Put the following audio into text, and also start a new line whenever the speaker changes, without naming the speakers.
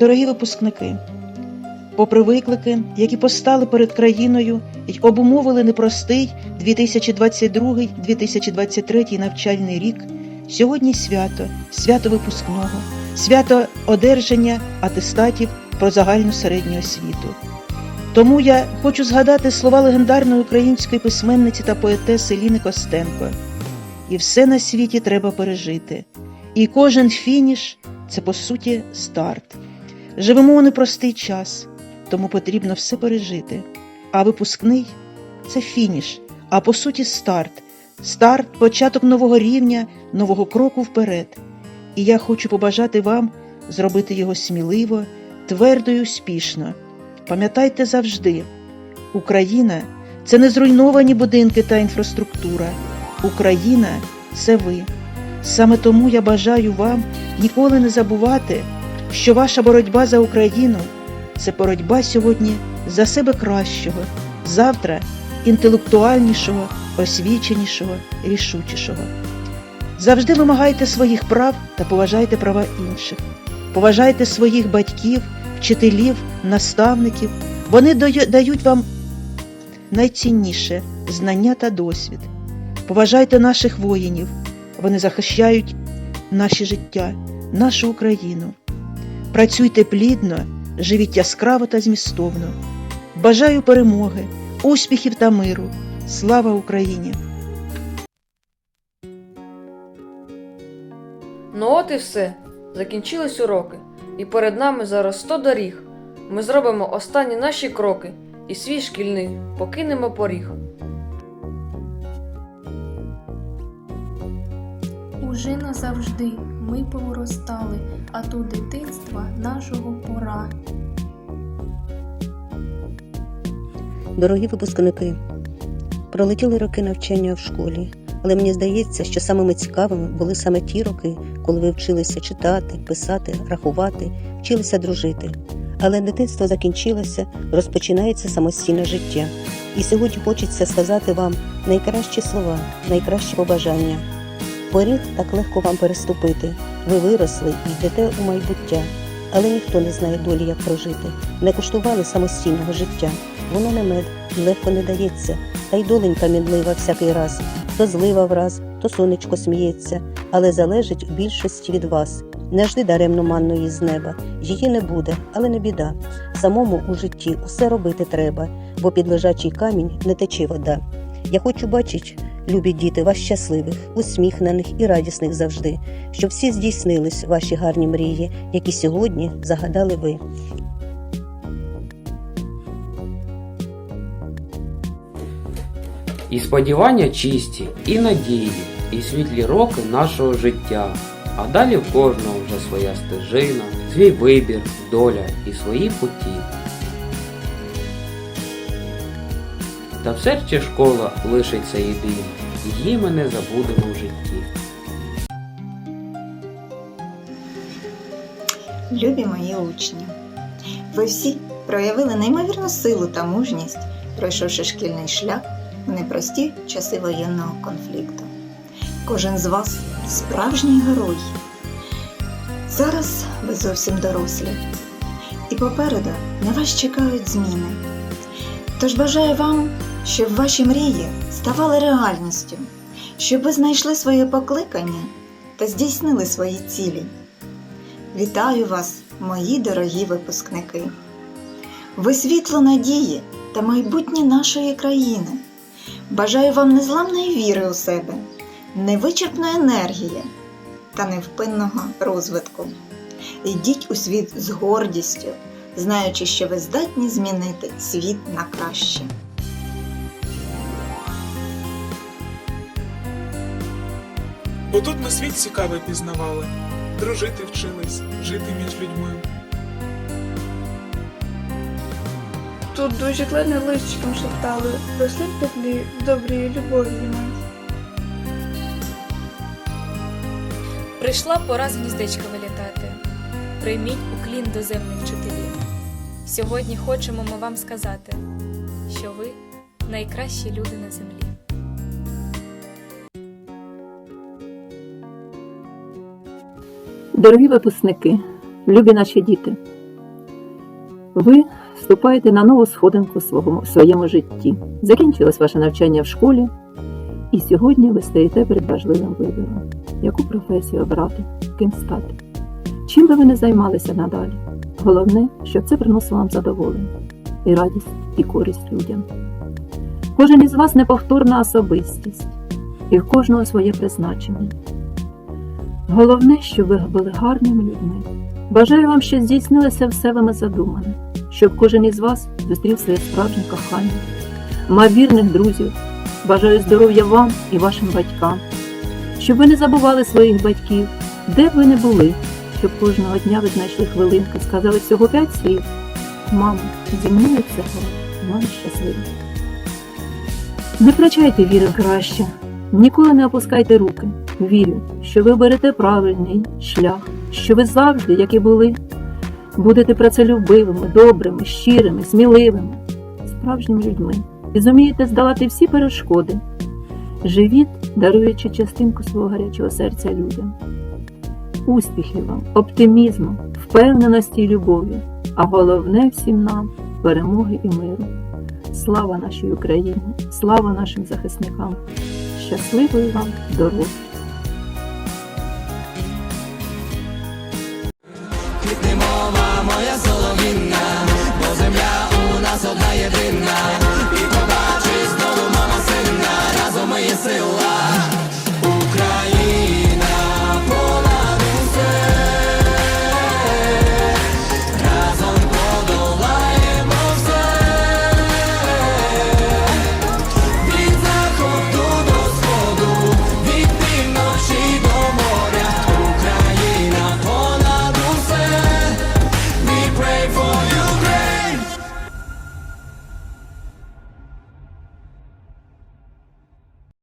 Дорогі випускники, попри виклики, які постали перед країною й обумовили непростий 2022-2023 навчальний рік, сьогодні свято, свято випускного, свято одержання атестатів про загальну середню освіту. Тому я хочу згадати слова легендарної української письменниці та поетеси Ліни Костенко. І все на світі треба пережити. І кожен фініш це по суті старт. Живемо у непростий час, тому потрібно все пережити. А випускний це фініш, а по суті старт. Старт, початок нового рівня, нового кроку вперед. І я хочу побажати вам зробити його сміливо, твердо і успішно. Пам'ятайте завжди, Україна це не зруйновані будинки та інфраструктура. Україна це ви. Саме тому я бажаю вам ніколи не забувати, що ваша боротьба за Україну це боротьба сьогодні за себе кращого, завтра інтелектуальнішого, освіченішого, рішучішого. Завжди вимагайте своїх прав та поважайте права інших. Поважайте своїх батьків, вчителів, наставників. Вони дають вам найцінніше знання та досвід. Поважайте наших воїнів. Вони захищають наші життя, нашу Україну. Працюйте плідно, живіть яскраво та змістовно. Бажаю перемоги, успіхів та миру. Слава Україні!
Ну от і все. Закінчились уроки, і перед нами зараз 100 доріг. Ми зробимо останні наші кроки, і свій шкільний покинемо поріг.
Уже назавжди ми повиростали, а то дитинства нашого пора.
Дорогі випускники, пролетіли роки навчання в школі, але мені здається, що самими цікавими були саме ті роки, коли ви вчилися читати, писати, рахувати, вчилися дружити. Але дитинство закінчилося, розпочинається самостійне життя. І сьогодні хочеться сказати вам найкращі слова, найкращі побажання. Поріг так легко вам переступити. Ви виросли і йдете у майбуття, але ніхто не знає долі, як прожити. Не куштували самостійного життя. Воно не мед і легко не дається, та й доленька мінлива всякий раз. То злива враз, то сонечко сміється, але залежить в більшості від вас. Не жди даремно манної з неба, її не буде, але не біда. Самому у житті усе робити треба, бо під лежачий камінь не тече вода. Я хочу бачить, любі діти, вас щасливих, усміхнених і радісних завжди, щоб всі здійснились ваші гарні мрії, які сьогодні загадали ви.
І сподівання чисті, і надії, і світлі роки нашого життя. А далі в кожного вже своя стежина, свій вибір, доля і свої путі. Та в серці школа лишиться єдина, її ми не забудемо в житті.
Любі мої учні, ви всі проявили неймовірну силу та мужність, пройшовши шкільний шлях у непрості часи воєнного конфлікту. Кожен з вас справжній герой. Зараз ви зовсім дорослі, і попереду на вас чекають зміни. Тож бажаю вам, щоб ваші мрії ставали реальністю, щоб ви знайшли своє покликання та здійснили свої цілі. Вітаю вас, мої дорогі випускники! Ви світло надії та майбутнє нашої країни. Бажаю вам незламної віри у себе, невичерпної енергії та невпинного розвитку. Йдіть у світ з гордістю, знаючи, що ви здатні змінити світ на краще.
Бо тут ми світ цікавий пізнавали, дружити вчились, жити між людьми.
Тут дуже тлени листочком шептали, росли в теплі, в добрій любові ми.
Прийшла пора з гніздечка вилітати. Прийміть уклін до земних вчителів. Сьогодні хочемо ми вам сказати, що ви найкращі люди на землі.
Дорогі випускники, любі наші діти, Ви вступаєте на нову сходинку в своєму житті. Закінчилось ваше навчання в школі, і сьогодні ви стоїте перед важливим вибором. Яку професію обрати, ким стати? Чим би ви не займалися надалі? Головне, щоб це приносило вам задоволення і радість, і користь людям. Кожен із вас неповторна особистість, і в кожного своє призначення. Головне, щоб ви були гарними людьми. Бажаю вам, щоб здійснилося все вами задумане, щоб кожен із вас зустрів своє справжнє кохання, мав вірних друзів. Бажаю здоров'я вам і вашим батькам, щоб ви не забували своїх батьків, де б ви не були, щоб кожного дня ви знайшли хвилинку, сказали всього п'ять слів. Мамо, зі мною цього, мама щаслива. Не втрачайте віри краще, ніколи не опускайте руки. Вірю, що ви берете правильний шлях, що ви завжди, як і були, будете працелюбивими, добрими, щирими, сміливими, справжніми людьми і зумієте здолати всі перешкоди. Живіть, даруючи частинку свого гарячого серця людям. Успіхів вам, оптимізму, впевненості і любові, а головне всім нам перемоги і миру. Слава нашій Україні, слава нашим захисникам! Щасливої вам дороги!